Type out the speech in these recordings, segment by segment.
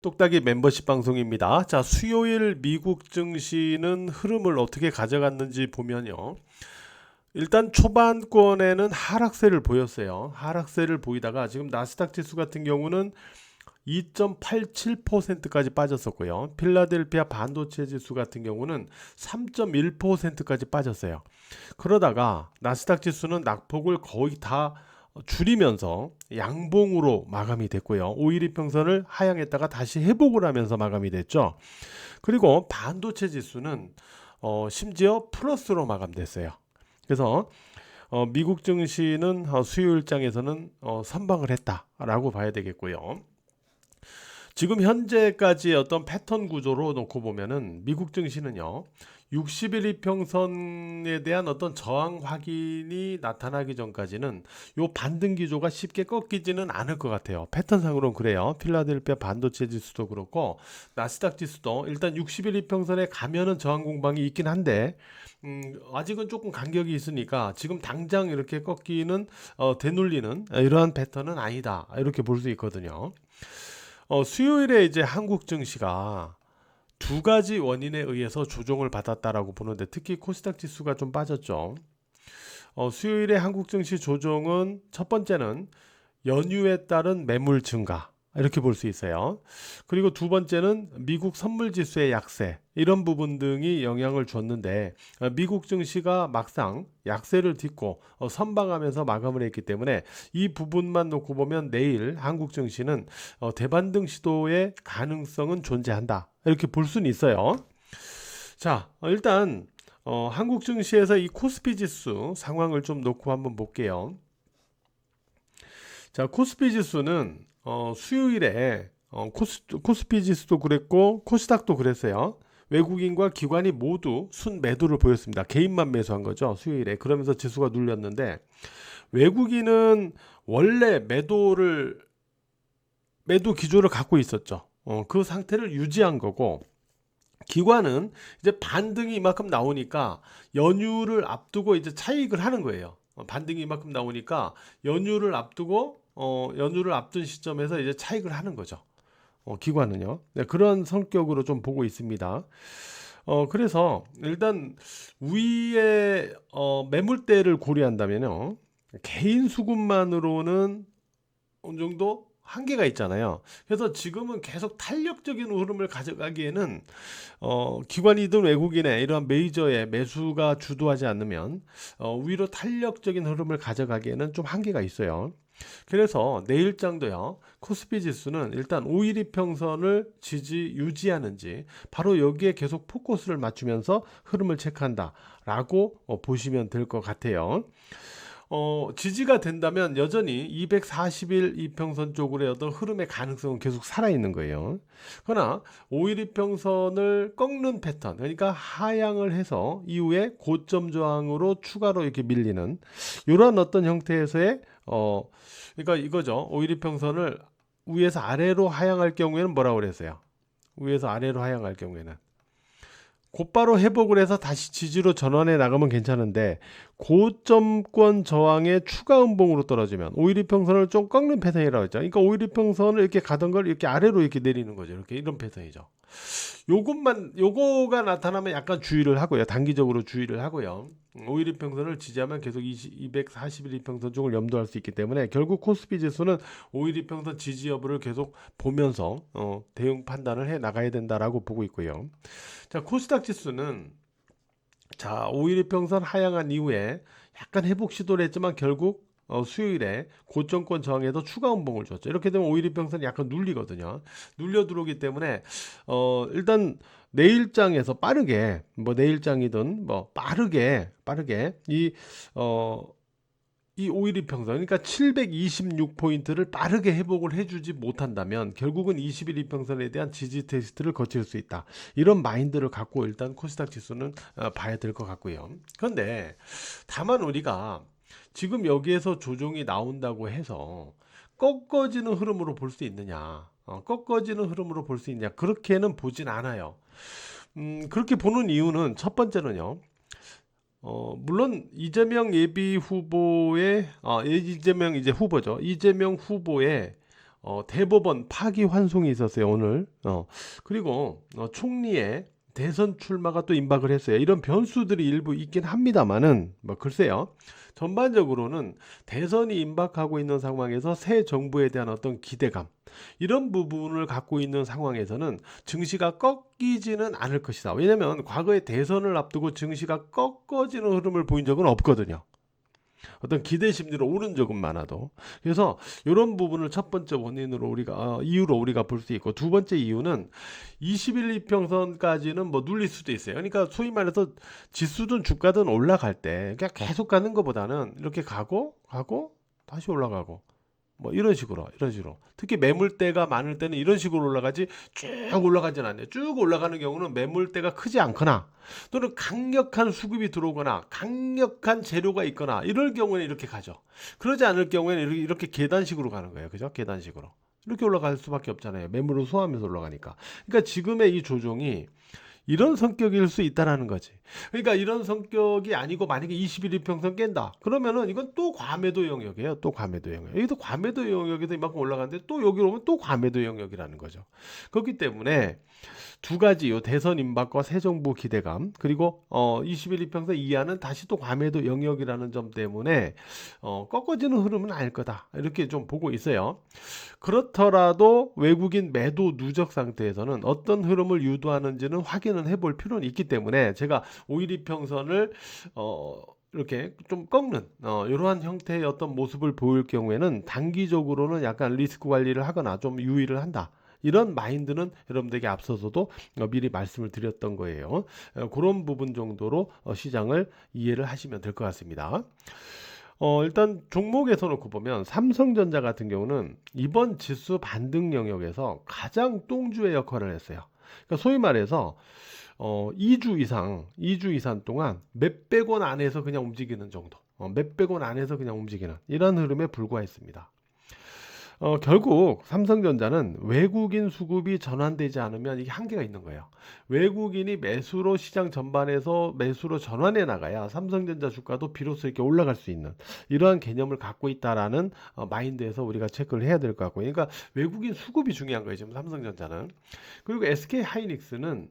똑딱이 멤버십 방송입니다. 자, 수요일 미국 증시는 흐름을 어떻게 가져갔는지 보면요. 일단 초반권에는 하락세를 보였어요. 하락세를 보이다가 지금 나스닥 지수 같은 경우는 2.87%까지 빠졌었고요. 필라델피아 반도체 지수 같은 경우는 3.1%까지 빠졌어요. 그러다가 나스닥 지수는 낙폭을 거의 다 줄이면서 양봉으로 마감이 됐고요. 5일 이평선을 하향했다가 다시 회복을 하면서 마감이 됐죠. 그리고 반도체 지수는 어, 심지어 플러스로 마감됐어요. 그래서 어, 미국 증시는 어, 수요일장에서는 어, 선방을 했다라고 봐야 되겠고요. 지금 현재까지의 어떤 패턴 구조로 놓고 보면은 미국 증시는요. 60일 이평선에 대한 어떤 저항 확인이 나타나기 전까지는 요 반등 기조가 쉽게 꺾이지는 않을 것 같아요. 패턴상으로는 그래요. 필라델피아 반도체 지수도 그렇고 나스닥 지수도 일단 60일 이평선에 가면은 저항 공방이 있긴 한데 음, 아직은 조금 간격이 있으니까 지금 당장 이렇게 꺾이는 어, 되눌리는 이러한 패턴은 아니다. 이렇게 볼 수 있거든요. 어, 수요일에 이제 한국 증시가 두 가지 원인에 의해서 조정을 받았다라고 보는데 특히 코스닥 지수가 좀 빠졌죠. 어, 수요일에 한국 증시 조정은 첫 번째는 연휴에 따른 매물 증가 이렇게 볼 수 있어요. 그리고 두 번째는 미국 선물 지수의 약세 이런 부분 등이 영향을 줬는데 어, 미국 증시가 막상 약세를 딛고 어, 선방하면서 마감을 했기 때문에 이 부분만 놓고 보면 내일 한국 증시는 어, 대반등 시도의 가능성은 존재한다 이렇게 볼 수는 있어요. 자 어, 일단 어, 한국 증시에서 이 코스피 지수 상황을 좀 놓고 한번 볼게요. 자 코스피 지수는 어, 수요일에 어, 코스, 코스피 지수도 그랬고 코스닥도 그랬어요. 외국인과 기관이 모두 순 매도를 보였습니다. 개인만 매수한 거죠. 수요일에. 그러면서 지수가 눌렸는데 외국인은 원래 매도를 매도 기조를 갖고 있었죠. 어, 그 상태를 유지한 거고 기관은 이제 반등이 이만큼 나오니까 연휴를 앞두고 이제 차익을 하는 거예요. 어, 반등이 이만큼 나오니까 연휴를 앞두고 어, 연휴를 앞둔 시점에서 이제 차익을 하는 거죠. 어, 기관은요. 네, 그런 성격으로 좀 보고 있습니다. 어, 그래서 일단 위에 어, 매물대를 고려한다면요. 개인 수급만으로는 어느 정도 한계가 있잖아요. 그래서 지금은 계속 탄력적인 흐름을 가져가기에는 어, 기관이든 외국인의 이러한 메이저의 매수가 주도하지 않으면 어, 위로 탄력적인 흐름을 가져가기에는 좀 한계가 있어요. 그래서 내일장도요. 코스피 지수는 일단 5일 이평선을 지지 유지하는지 바로 여기에 계속 포커스를 맞추면서 흐름을 체크한다라고 어, 보시면 될 것 같아요. 어, 지지가 된다면 여전히 240일 이평선 쪽으로의 어떤 흐름의 가능성은 계속 살아있는 거예요. 그러나 5일 이평선을 꺾는 패턴, 그러니까 하향을 해서 이후에 고점 저항으로 추가로 이렇게 밀리는 이런 어떤 형태에서의 어, 그러니까 이거죠. 5일 이 평선을 위에서 아래로 하향할 경우에는 뭐라고 그랬어요? 위에서 아래로 하향할 경우에는 곧바로 회복을 해서 다시 지지로 전환해 나가면 괜찮은데 고점권 저항의 추가 음봉으로 떨어지면 5일 이평선을 좀 꺾는 패턴이라고 했죠. 그러니까 5일 이평선을 이렇게 가던 걸 이렇게 아래로 이렇게 내리는 거죠. 이렇게 이런 패턴이죠. 요것만 요거가 나타나면 약간 주의를 하고요. 단기적으로 주의를 하고요. 5일 이평선을 지지하면 계속 20, 241 이평선 쪽을 염두할 수 있기 때문에 결국 코스피 지수는 5일 이평선 지지 여부를 계속 보면서 어, 대응 판단을 해 나가야 된다라고 보고 있고요. 자, 코스닥 지수는 자, 5일 이평선 하향한 이후에 약간 회복 시도를 했지만 결국 어, 수요일에 고점권 저항에도 추가 운봉을 줬죠. 이렇게 되면 5일 이평선이 약간 눌리거든요. 눌려 들어오기 때문에 어, 일단 내일장에서 빠르게 뭐 내일장이든 뭐 빠르게 빠르게 이 어, 이 5일 이 평선 그러니까 726 포인트를 빠르게 회복을 해주지 못한다면 결국은 20일 이평선에 대한 지지 테스트를 거칠 수 있다. 이런 마인드를 갖고 일단 코스닥 지수는 어, 봐야 될 것 같고요. 그런데 다만 우리가 지금 여기에서 조정이 나온다고 해서 꺾어지는 흐름으로 볼 수 있느냐? 어, 꺾어지는 흐름으로 볼 수 있냐? 그렇게는 보진 않아요. 음, 그렇게 보는 이유는 첫 번째는요. 어, 물론 이재명 예비 후보의 아, 이재명 이제 후보죠. 이재명 후보의 어, 대법원 파기 환송이 있었어요 오늘. 어, 그리고 어, 총리의 대선 출마가 또 임박을 했어요. 이런 변수들이 일부 있긴 합니다만은 뭐 글쎄요. 전반적으로는 대선이 임박하고 있는 상황에서 새 정부에 대한 어떤 기대감 이런 부분을 갖고 있는 상황에서는 증시가 꺾이지는 않을 것이다. 왜냐하면 과거에 대선을 앞두고 증시가 꺾어지는 흐름을 보인 적은 없거든요. 어떤 기대 심리로 오른 적은 많아도 그래서 이런 부분을 첫 번째 원인으로 우리가 어, 이유로 우리가 볼 수 있고 두 번째 이유는 21 이평선까지는 뭐 눌릴 수도 있어요. 그러니까 소위 말해서 지수든 주가든 올라갈 때 그냥 계속 가는 것보다는 이렇게 가고 가고 다시 올라가고 뭐 이런 식으로 이런 식으로 특히 매물대가 많을 때는 이런 식으로 올라가지 쭉 올라가지는 않네요. 쭉 올라가는 경우는 매물대가 크지 않거나 또는 강력한 수급이 들어오거나 강력한 재료가 있거나 이럴 경우에는 이렇게 가죠. 그러지 않을 경우에는 이렇게, 계단식으로 가는 거예요. 그죠? 계단식으로. 이렇게 올라갈 수밖에 없잖아요. 매물을 소화하면서 올라가니까. 그러니까 지금의 이 조종이 이런 성격일 수 있다라는 거지. 그러니까 이런 성격이 아니고 만약에 21 일평선 깬다. 그러면은 이건 또 과매도 영역이에요. 또 과매도 영역. 여기도 과매도 영역에서 이만큼 올라가는데 또 여기로 오면 또 과매도 영역이라는 거죠. 그렇기 때문에 두 가지 요 대선 임박과 새 정부 기대감 그리고 어 21일 평선 이하는 다시 또 과매도 영역이라는 점 때문에 어 꺾어지는 흐름은 아닐 거다. 이렇게 좀 보고 있어요. 그렇더라도 외국인 매도 누적 상태에서는 어떤 흐름을 유도하는지는 확인은 해볼 필요는 있기 때문에 제가 5일 이평선을 어 이렇게 좀 꺾는 어, 이러한 형태의 어떤 모습을 보일 경우에는 단기적으로는 약간 리스크 관리를 하거나 좀 유의를 한다. 이런 마인드는 여러분들에게 앞서서도 어, 미리 말씀을 드렸던 거예요. 어, 그런 부분 정도로 어, 시장을 이해를 하시면 될 것 같습니다. 어, 일단 종목에서 놓고 보면 삼성전자 같은 경우는 이번 지수 반등 영역에서 가장 똥주의 역할을 했어요. 그러니까 소위 말해서 어, 2주 이상, 2주 이상 동안 몇백 원 안에서 그냥 움직이는 정도. 어, 몇백 원 안에서 그냥 움직이는 이런 흐름에 불과했습니다. 어, 결국 삼성전자는 외국인 수급이 전환되지 않으면 이게 한계가 있는 거예요. 외국인이 매수로 시장 전반에서 매수로 전환해 나가야 삼성전자 주가도 비로소 이렇게 올라갈 수 있는 이러한 개념을 갖고 있다라는 어, 마인드에서 우리가 체크를 해야 될 것 같고, 그러니까 외국인 수급이 중요한 거예요. 지금 삼성전자는. 그리고 SK 하이닉스는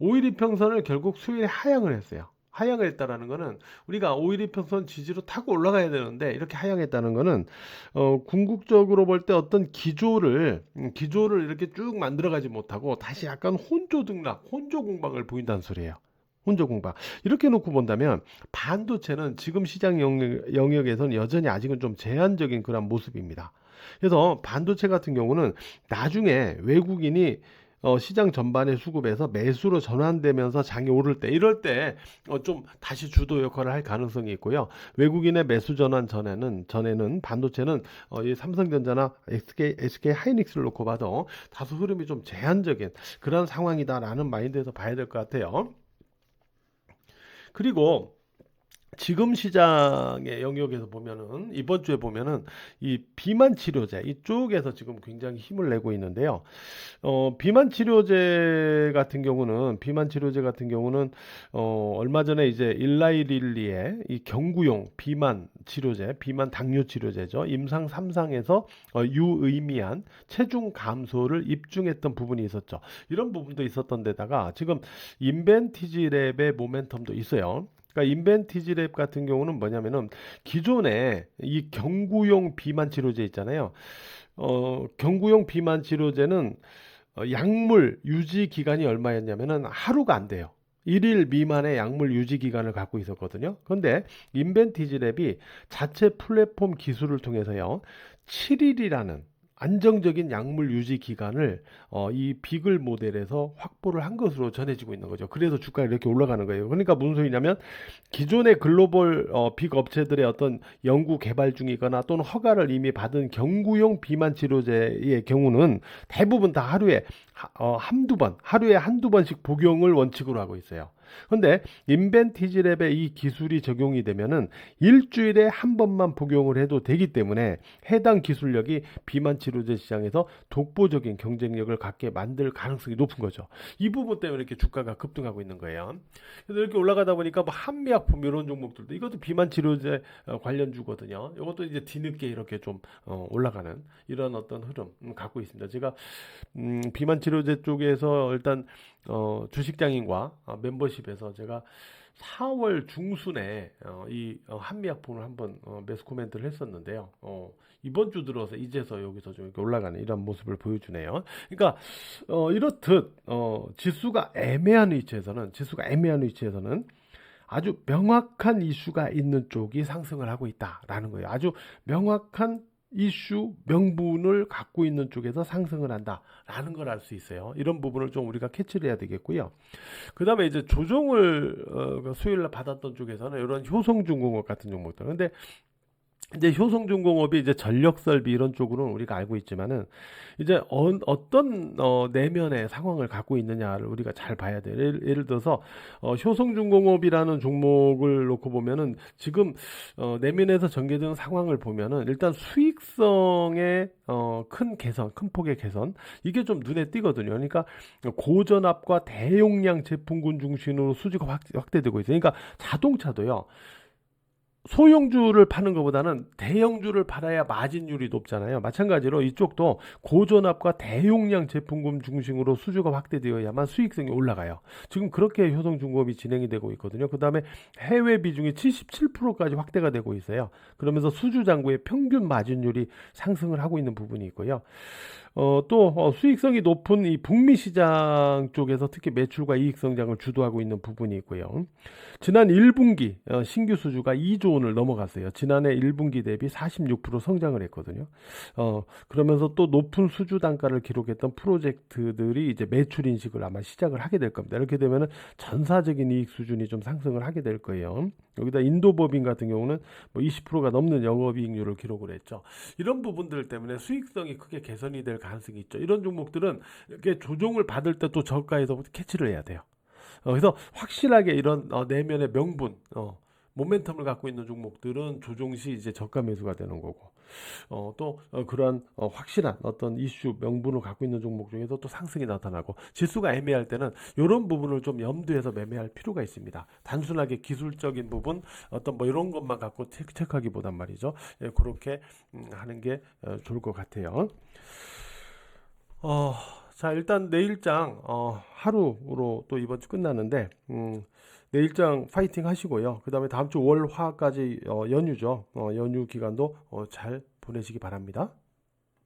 5일 이평선을 결국 수요일에 하향을 했어요. 하향을 했다라는 거는 우리가 5일 이평선 지지로 타고 올라가야 되는데 이렇게 하향했다는 거는 어 궁극적으로 볼 때 어떤 기조를 음, 기조를 이렇게 쭉 만들어가지 못하고 다시 약간 혼조 등락, 혼조 공방을 보인다는 소리예요. 혼조 공방. 이렇게 놓고 본다면 반도체는 지금 시장 영역, 영역에서는 여전히 아직은 좀 제한적인 그런 모습입니다. 그래서 반도체 같은 경우는 나중에 외국인이 어, 시장 전반의 수급에서 매수로 전환되면서 장이 오를 때 이럴 때 어, 좀 다시 주도 역할을 할 가능성이 있고요. 외국인의 매수 전환 전에는 전에는 반도체는 어, 이 삼성전자나 SK, SK 하이닉스를 놓고 봐도 다소 흐름이 좀 제한적인 그런 상황이다라는 마인드에서 봐야 될 것 같아요. 그리고 지금 시장의 영역에서 보면은 이번 주에 보면은 이 비만 치료제 이쪽에서 지금 굉장히 힘을 내고 있는데요. 어, 비만 치료제 같은 경우는 비만 치료제 같은 경우는 어, 얼마 전에 이제 일라이릴리의 이 경구용 비만 치료제, 비만 당뇨 치료제죠. 임상 3상에서 어, 유의미한 체중 감소를 입증했던 부분이 있었죠. 이런 부분도 있었던 데다가 지금 인벤티지랩의 모멘텀도 있어요. 그러니까 인벤티지 랩 같은 경우는 뭐냐면은 기존에 이 경구용 비만 치료제 있잖아요. 어, 경구용 비만 치료제는 어, 약물 유지 기간이 얼마였냐면은 하루가 안 돼요. 1일 미만의 약물 유지 기간을 갖고 있었거든요. 그런데 인벤티지 랩이 자체 플랫폼 기술을 통해서요. 7일이라는 안정적인 약물 유지 기간을 어, 이 비글 모델에서 확보를 한 것으로 전해지고 있는 거죠. 그래서 주가가 이렇게 올라가는 거예요. 그러니까 무슨 소리냐면 기존의 글로벌 어, 빅 업체들의 어떤 연구 개발 중이거나 또는 허가를 이미 받은 경구용 비만 치료제의 경우는 대부분 다 하루에 하- 어, 한두 번, 하루에 한두 번씩 복용을 원칙으로 하고 있어요. 근데 인벤티지랩의 이 기술이 적용이 되면은 일주일에 한 번만 복용을 해도 되기 때문에 해당 기술력이 비만 치료제 시장에서 독보적인 경쟁력을 갖게 만들 가능성이 높은 거죠. 이 부분 때문에 이렇게 주가가 급등하고 있는 거예요. 그래서 이렇게 올라가다 보니까 뭐 한미약품 이런 종목들도 이것도 비만 치료제 어, 관련주거든요. 이것도 이제 뒤늦게 이렇게 좀 어, 올라가는 이런 어떤 흐름 음, 갖고 있습니다. 제가 음, 비만 치료제 쪽에서 일단 어, 주식장인과 어, 멤버십에서 제가 4월 중순에 어, 이 어, 한미약품을 한번 어, 매수 코멘트를 했었는데요. 어, 이번 주 들어서 이제서 여기서 좀 이렇게 올라가는 이런 모습을 보여주네요. 그러니까 어, 이렇듯 어, 지수가 애매한 위치에서는 지수가 애매한 위치에서는 아주 명확한 이슈가 있는 쪽이 상승을 하고 있다라는 거예요. 아주 명확한 이슈 명분을 갖고 있는 쪽에서 상승을 한다라는 걸 알 수 있어요. 이런 부분을 좀 우리가 캐치를 해야 되겠고요. 그 다음에 이제 조정을 어, 수요일 날 받았던 쪽에서는 이런 효성중공업 같은 종목들. 근데 이제 효성중공업이 이제 전력 설비 이런 쪽으로는 우리가 알고 있지만은 이제 어, 떤 어, 내면의 상황을 갖고 있느냐를 우리가 잘 봐야 돼요. 예를, 예를 들어서 어, 효성중공업이라는 종목을 놓고 보면은 지금 어, 내면에서 전개되는 상황을 보면은 일단 수익성의 어, 큰 개선, 큰 폭의 개선 이게 좀 눈에 띄거든요. 그러니까 고전압과 대용량 제품군 중심으로 수주가 확, 확대되고 있어요. 그러니까 자동차도요. 소형주를 파는 것보다는 대형주를 팔아야 마진율이 높잖아요. 마찬가지로 이쪽도 고전압과 대용량 제품군 중심으로 수주가 확대되어야만 수익성이 올라가요. 지금 그렇게 효성중공업이 진행이 되고 있거든요. 그 다음에 해외 비중이 77%까지 확대가 되고 있어요. 그러면서 수주장고의 평균 마진율이 상승을 하고 있는 부분이 있고요. 어, 또 어, 수익성이 높은 이 북미 시장 쪽에서 특히 매출과 이익 성장을 주도하고 있는 부분이 있고요. 지난 1분기 어, 신규 수주가 2조 원을 넘어갔어요. 지난해 1분기 대비 46% 성장을 했거든요. 어, 그러면서 또 높은 수주 단가를 기록했던 프로젝트들이 이제 매출 인식을 아마 시작을 하게 될 겁니다. 이렇게 되면은 전사적인 이익 수준이 좀 상승을 하게 될 거예요. 여기다 인도 법인 같은 경우는 뭐 20%가 넘는 영업이익률을 기록을 했죠. 이런 부분들 때문에 수익성이 크게 개선이 될 가능성이 있죠. 이런 종목들은 이렇게 조정을 받을 때 또 저가에서 캐치를 해야 돼요. 어, 그래서 확실하게 이런 어, 내면의 명분, 어, 모멘텀을 갖고 있는 종목들은 조정 시 이제 저가 매수가 되는 거고, 어, 또 어, 그러한 어, 확실한 어떤 이슈 명분을 갖고 있는 종목 중에서 또 상승이 나타나고 지수가 애매할 때는 이런 부분을 좀 염두에서 매매할 필요가 있습니다. 단순하게 기술적인 부분 어떤 뭐 이런 것만 갖고 체크, 체크하기보단 말이죠. 예, 그렇게 음, 하는 게 어, 좋을 것 같아요. 어, 자, 일단 내일장, 어, 하루로 또 이번 주 끝나는데, 음, 내일장 파이팅 하시고요. 그 다음에 다음 주 월, 화까지 어, 연휴죠. 어, 연휴 기간도 어, 잘 보내시기 바랍니다.